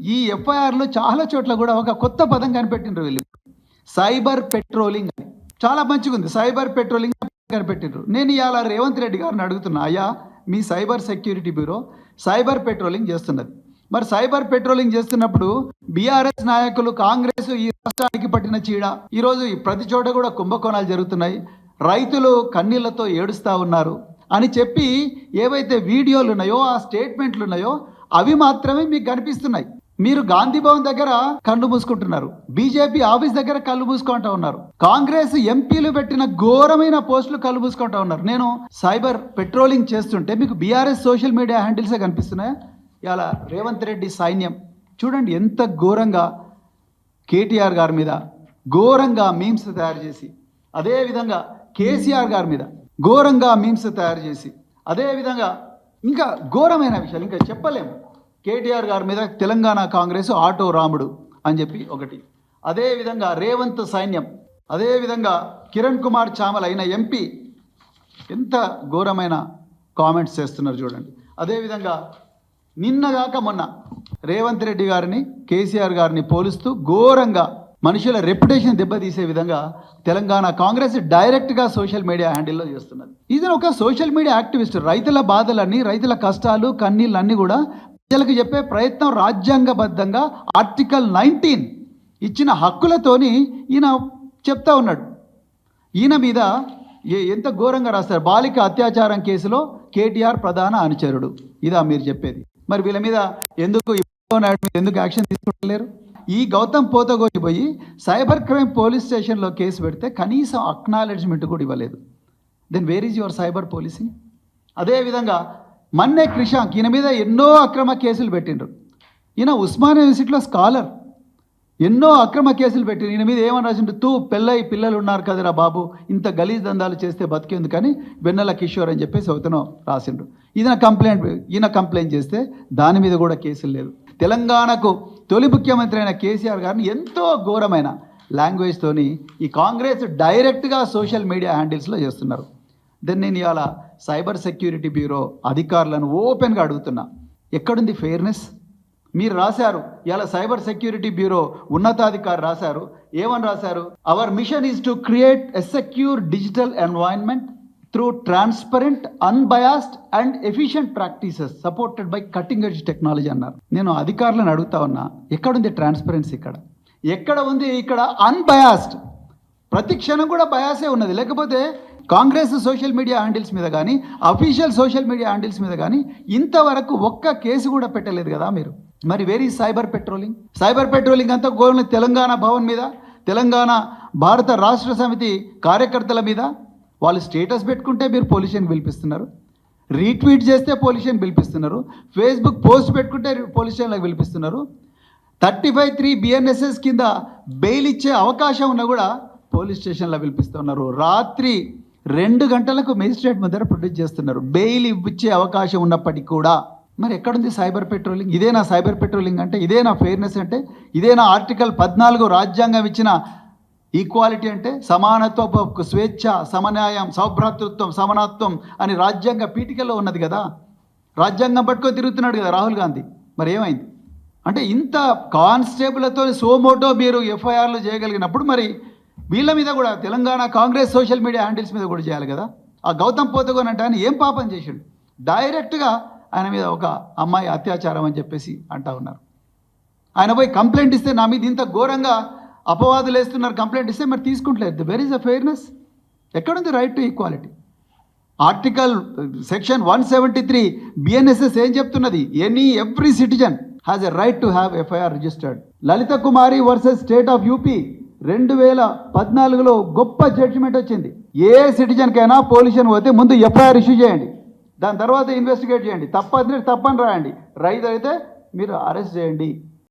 ఈ ఎఫ్ఐఆర్లో చాలా చోట్ల కూడా ఒక కొత్త పదం కనిపెట్టిండ్రు వీళ్ళు. సైబర్ పెట్రోలింగ్ అని. చాలా మంచిగా ఉంది. సైబర్ పెట్రోలింగ్ కనిపెట్టిండ్రు. నేను ఇవాళ రేవంత్ రెడ్డి గారిని అడుగుతున్నా అయ్యా మీ cyber security bureau cyber patrolling చేస్తున్నది. మరి సైబర్ పెట్రోలింగ్ చేస్తున్నప్పుడు బీఆర్ఎస్ నాయకులు కాంగ్రెస్ ఈ రాష్ట్రానికి పట్టిన చీడ. ఈరోజు ఈ ప్రతి చోట కూడా కుంభకోణాలు జరుగుతున్నాయి. రైతులు కన్నీళ్ళతో ఏడుస్తూ ఉన్నారు అని చెప్పి ఏవైతే వీడియోలు ఉన్నాయో ఆ స్టేట్మెంట్లు ఉన్నాయో అవి మాత్రమే మీకు కనిపిస్తున్నాయి. మీరు గాంధీ భవన్ దగ్గర కళ్ళు మూసుకుంటున్నారు. బీజేపీ ఆఫీస్ దగ్గర కళ్ళు మూసుకుంటా ఉన్నారు. కాంగ్రెస్ ఎంపీలు పెట్టిన ఘోరమైన పోస్టులు కళ్ళు మూసుకుంటా ఉన్నారు. నేను సైబర్ పెట్రోలింగ్ చేస్తుంటే మీకు బీఆర్ఎస్ సోషల్ మీడియా హ్యాండిల్సే కనిపిస్తున్నాయి? ఇలా రేవంత్ రెడ్డి సైన్యం. చూడండి ఎంత ఘోరంగా కేటీఆర్ గారి మీద ఘోరంగా మీమ్స్ తయారు చేసి అదేవిధంగా కేసీఆర్ గారి మీద ఘోరంగా మీమ్స్ తయారు చేసి అదేవిధంగా ఇంకా ఘోరమైన విషయాలు ఇంకా చెప్పలేము. కేటీఆర్ గారి మీద తెలంగాణ కాంగ్రెస్ ఆటో రాముడు అని చెప్పి ఒకటి. అదేవిధంగా రేవంత్ సైన్యం అదేవిధంగా కిరణ్ కుమార్ చామల్ అయిన ఎంపీ ఎంత ఘోరమైన కామెంట్స్ చేస్తున్నారు చూడండి. అదేవిధంగా నిన్నగాక మొన్న రేవంత్ రెడ్డి గారిని కేసీఆర్ గారిని పోలుస్తూ ఘోరంగా మనుషుల రెప్యుటేషన్ దెబ్బతీసే విధంగా తెలంగాణ కాంగ్రెస్ డైరెక్ట్గా సోషల్ మీడియా హ్యాండిల్లో చేస్తున్నది. ఇది ఒక సోషల్ మీడియా యాక్టివిస్ట్. రైతుల బాధలన్నీ రైతుల కష్టాలు కన్నీళ్ళన్నీ కూడా ప్రజలకు చెప్పే ప్రయత్నం రాజ్యాంగబద్ధంగా ఆర్టికల్ నైన్టీన్ ఇచ్చిన హక్కులతోని ఈయన చెప్తా ఉన్నాడు. ఈయన మీద ఏ- ఎంత ఘోరంగా రాస్తారు. బాలిక అత్యాచారం కేసులో కేటీఆర్ ప్రధాన అనుచరుడు. ఇదా మీరు చెప్పేది. మరి వీళ్ళ మీద ఎందుకు ఎందుకు యాక్షన్ తీసుకుంటలేరు? ఈ గౌతమ్ పోతగోని పోయి సైబర్ క్రైమ్ పోలీస్ స్టేషన్లో కేసు పెడితే కనీసం అక్నాలెడ్జ్మెంట్ కూడా ఇవ్వలేదు. Then where is your cyber policing అదేవిధంగా మన్నే క్రిషాంక్ ఈయన మీద ఎన్నో అక్రమ కేసులు పెట్టిండ్రు. ఈయన ఉస్మానియా యూనివర్సిటీలో స్కాలర్. ఎన్నో అక్రమ కేసులు పెట్టి ఈయన మీద ఏమని రాసిండు తూ పెళ్ళై పిల్లలు ఉన్నారు కదరా బాబు ఇంత గలీజ్ దందాలు చేస్తే బతికేందు కానీ వెన్నెల కిషోర్ అని చెప్పేసి అవుతానో రాసిండు ఈయన కంప్లైంట్ ఈయన కంప్లైంట్ చేస్తే దాని మీద కూడా కేసులు లేదు తెలంగాణకు తొలి ముఖ్యమంత్రి అయిన కేసీఆర్ గారిని ఎంతో ఘోరమైన లాంగ్వేజ్తోని ఈ కాంగ్రెస్ డైరెక్ట్గా సోషల్ మీడియా హ్యాండిల్స్లో చేస్తున్నారు. దెన్ నేను ఇవాళ సైబర్ సెక్యూరిటీ బ్యూరో అధికారులను ఓపెన్గా అడుగుతున్నా. ఎక్కడుంది ఫెయిర్నెస్? మీరు రాశారు. ఇలా సైబర్ సెక్యూరిటీ బ్యూరో ఉన్నతాధికారి రాశారు. ఏమని రాశారు? Our mission is to create a secure digital environment through transparent unbiased and efficient practices supported by cutting edge technology అన్నారు. నేను అధికారులను అడుగుతా ఉన్నా ఎక్కడుంది ట్రాన్స్పరెన్సీ ఇక్కడ? ఎక్కడ ఉంది ఇక్కడ అన్బయాస్డ్ ప్రతి క్షణం కూడా బయాసే ఉన్నది. లేకపోతే కాంగ్రెస్ సోషల్ మీడియా హ్యాండిల్స్ మీద కానీ అఫీషియల్ సోషల్ మీడియా హ్యాండిల్స్ మీద కానీ ఇంతవరకు ఒక్క కేసు కూడా పెట్టలేదు కదా మీరు. మరి very cyber patrolling? Cyber patrolling అంతా గోల్ని తెలంగాణ భవన్ మీద తెలంగాణ భారత రాష్ట్ర సమితి కార్యకర్తల మీద? వాళ్ళు స్టేటస్ పెట్టుకుంటే మీరు పొల్యూషన్ పిలిపిస్తున్నారు. రీట్వీట్ చేస్తే పొల్యూషన్ పిలిపిస్తున్నారు. ఫేస్బుక్ పోస్ట్ పెట్టుకుంటే పొల్యూషన్లకు పిలిపిస్తున్నారు. థర్టీ ఫైవ్ త్రీ బిఎన్ఎస్ఎస్ కింద బెయిల్ ఇచ్చే అవకాశం ఉన్నా కూడా పోలీస్ స్టేషన్లో పిలిపిస్తున్నారు రాత్రి రెండు గంటలకు మెజిస్ట్రేట్ ముద్ర ప్రొడ్యూస్ చేస్తున్నారు. బెయిల్ ఇచ్చే అవకాశం ఉన్నప్పటికీ కూడా. మరి ఎక్కడుంది సైబర్ పెట్రోలింగ్ ఇదేనా సైబర్ పెట్రోలింగ్ అంటే ఇదేనా ఫెయిర్నెస్ అంటే ఇదేనా ఆర్టికల్ పద్నాలుగు రాజ్యాంగం ఇచ్చిన ఈక్వాలిటీ అంటే సమానత్వ స్వేచ్ఛ సమన్యాయం సౌభ్రాతృత్వం సమానత్వం అని రాజ్యాంగ పీఠికలో ఉన్నది కదా. రాజ్యాంగం పట్టుకొని తిరుగుతున్నాడు కదా రాహుల్ గాంధీ. మరి ఏమైంది? అంటే ఇంత కానిస్టేబుల్తో సోమోటో మీరు ఎఫ్ఐఆర్లు చేయగలిగినప్పుడు మరి వీళ్ళ మీద కూడా Telangana Congress social media handles మీద కూడా చేయాలి కదా. ఆ గౌతమ్ పోతగోన్ అంటే ఆయన ఏం పాపం చేసిండు? డైరెక్ట్గా ఆయన మీద ఒక అమ్మాయి అత్యాచారం అని చెప్పేసి అంటా ఉన్నారు. ఆయన పోయి కంప్లైంట్ ఇస్తే నా మీద ఇంత ఘోరంగా అపవాదులు వేస్తున్నారు కంప్లైంట్ ఇస్తే మరి తీసుకుంటలేదు. వెర్ ఇస్ అ ఫెయిర్నెస్ ఎక్కడుంది right to equality article section one seventy three BNSS ఏం చెప్తున్నది? Any every citizen has a right to have FIR registered Lalita Kumari versus state of UP రెండు వేల పద్నాలుగులో గొప్ప జడ్జిమెంట్ వచ్చింది. ఏ సిటిజన్కైనా పొల్యూషన్ పోతే ముందు ఎఫ్ఐఆర్ ఇష్యూ చేయండి. దాని తర్వాత ఇన్వెస్టిగేట్ చేయండి. తప్పని తప్పని రాయండి. రైతు అయితే మీరు అరెస్ట్ చేయండి.